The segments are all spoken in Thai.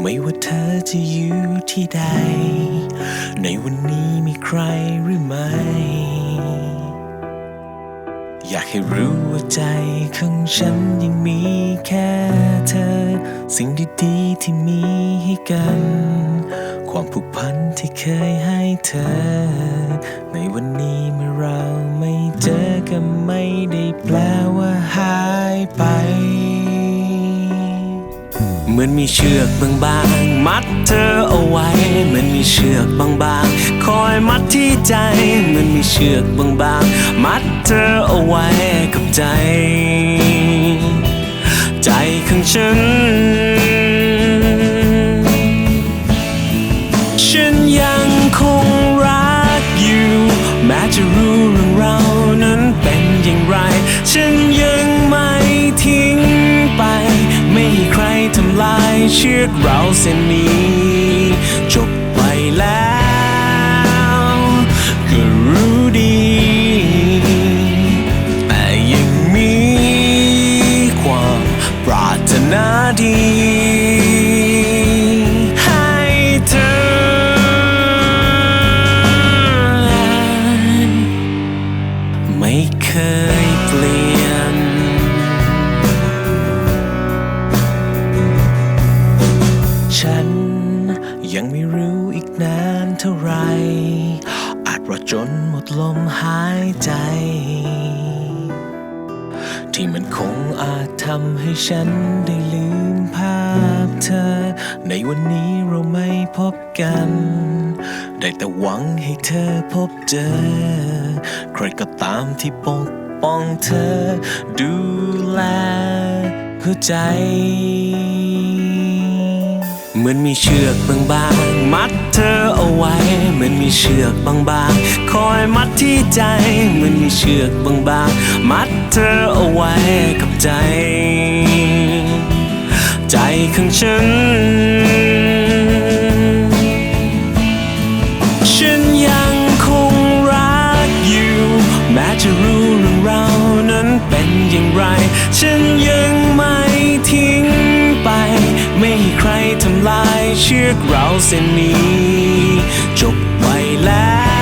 ไม่ว่าเธอจะอยู่ที่ใด ในวันนี้มีใครหรือไม่ อยากให้รู้ว่าใจของฉันยังมีแค่เธอ สิ่งดีๆที่มีให้กัน ความผูกพันที่เคยให้เธอ ในวันนี้เมื่อเราไม่เจอกันไม่ได้แปลว่าหายไป เหมือนมีเชือกบางๆ มัดเธอเอาไว้ เหมือนมีเชือกบางๆ คอยมัดที่ใจ เหมือนมีเชือกบางๆ มัดเธอเอาไว้กับใจ ใจของฉันฉันายเชือกเราเส้นนี้จบไปแล้ว ก็รู้ดี แต่ยังมีความปรารถนาดีานเท่าไร อาจรอจนหมดลมหายใจ ที่มันคงอาจทำให้ฉันได้ลืมภาพเธอ ในวันนี้เราไม่พบกัน ได้แต่หวังให้เธอพบเจอ ใครก็ตามที่ปกป้องเธอ ดูแลหัวใจ เหมือนมีเชือกบางๆมัดเธอเอาไว้ เหมือนมีเชือกบางๆคอยมัดที่ใจ เหมือนมีเชือกบางๆมัดเธอเอาไว้กับใจ ใจของฉัน ทำลายเชือกเราเส้นนี้ จบไปแล้ว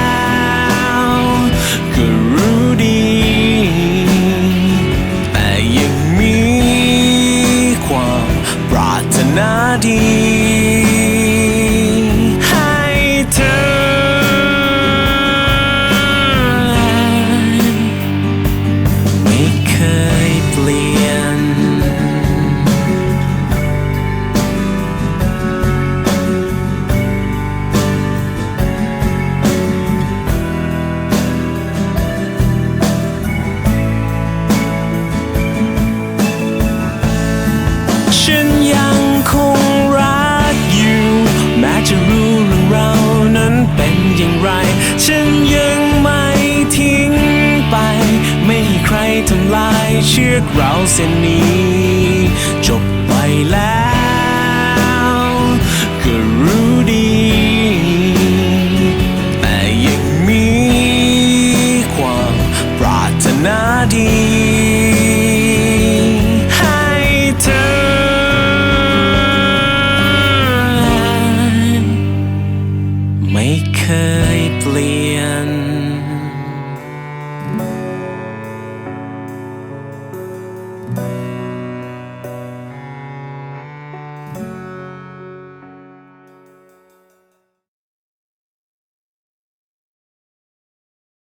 ายเชื